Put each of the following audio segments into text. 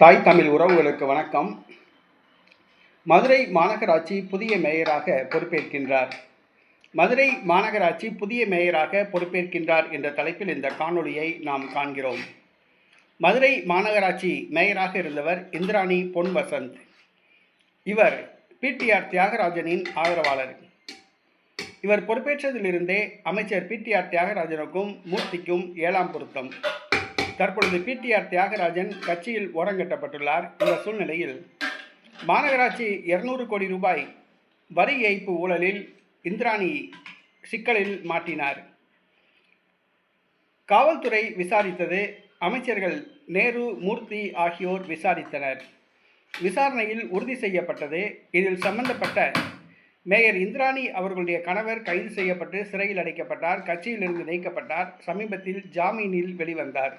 தாய் தமிழ் உறவுகளுக்கு வணக்கம். மதுரை மாநகராட்சி புதிய மேயராக பொறுப்பேற்கின்றார். மதுரை மாநகராட்சி புதிய மேயராக பொறுப்பேற்கின்றார் என்ற தலைப்பில் இந்த காணொளியை நாம் காண்கிறோம். மதுரை மாநகராட்சி மேயராக இருந்தவர் இந்திராணி பொன் வசந்த் இவர் பிடிஆர் தியாகராஜனின் ஆதரவாளர். இவர் பொறுப்பேற்றதிலிருந்தே அமைச்சர் பிடிஆர் தியாகராஜனுக்கும் மூர்த்திக்கும் ஏழாம் பொருத்தம். தற்பொழுது பிடிஆர் தியாகராஜன் கட்சியில் ஓரங்கட்டப்பட்டுள்ளார். இந்த சூழ்நிலையில் மாநகராட்சி இருநூறு கோடி ரூபாய் வரி ஏய்ப்பு ஊழலில் இந்திராணி சிக்கலில் மாட்டினார். காவல்துறை விசாரித்தது அமைச்சர்கள் நேரு மூர்த்தி ஆகியோர் விசாரித்தனர். விசாரணையில் உறுதி செய்யப்பட்டது. இதில் சம்பந்தப்பட்ட மேயர் இந்திராணி அவர்களுடைய கணவர் கைது செய்யப்பட்டு சிறையில் அடைக்கப்பட்டார். கட்சியிலிருந்து நீக்கப்பட்டார். சமீபத்தில் ஜாமீனில் வெளிவந்தார்.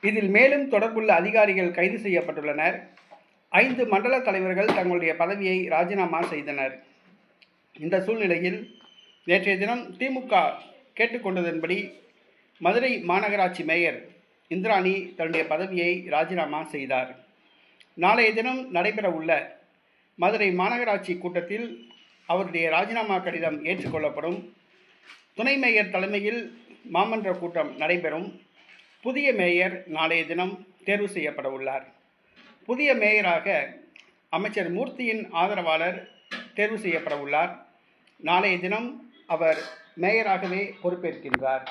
இதில் மேலும் தொடர்புள்ள அதிகாரிகள் கைது செய்யப்பட்டுள்ளனர். ஐந்து மண்டல தலைவர்கள் தங்களுடைய பதவியை ராஜினாமா செய்தனர். இந்த சூழ்நிலையில் நேற்றைய தினம் திமுக கேட்டுக்கொண்டதன்படி மதுரை மாநகராட்சி மேயர் இந்திராணி தன்னுடைய பதவியை ராஜினாமா செய்தார். நாளைய தினம் நடைபெறவுள்ள மதுரை மாநகராட்சி கூட்டத்தில் அவருடைய ராஜினாமா கடிதம் ஏற்றுக்கொள்ளப்படும். துணை மேயர் தலைமையில் மாமன்ற கூட்டம் நடைபெறும். புதிய மேயர் நாளைய தினம் தேர்வு செய்யப்பட உள்ளார். புதிய மேயராக அமைச்சர் மூர்த்தியின் ஆதரவாளர் தேர்வு செய்யப்பட உள்ளார். நாளைய தினம் அவர் மேயராகவே பொறுப்பேற்கின்றார்.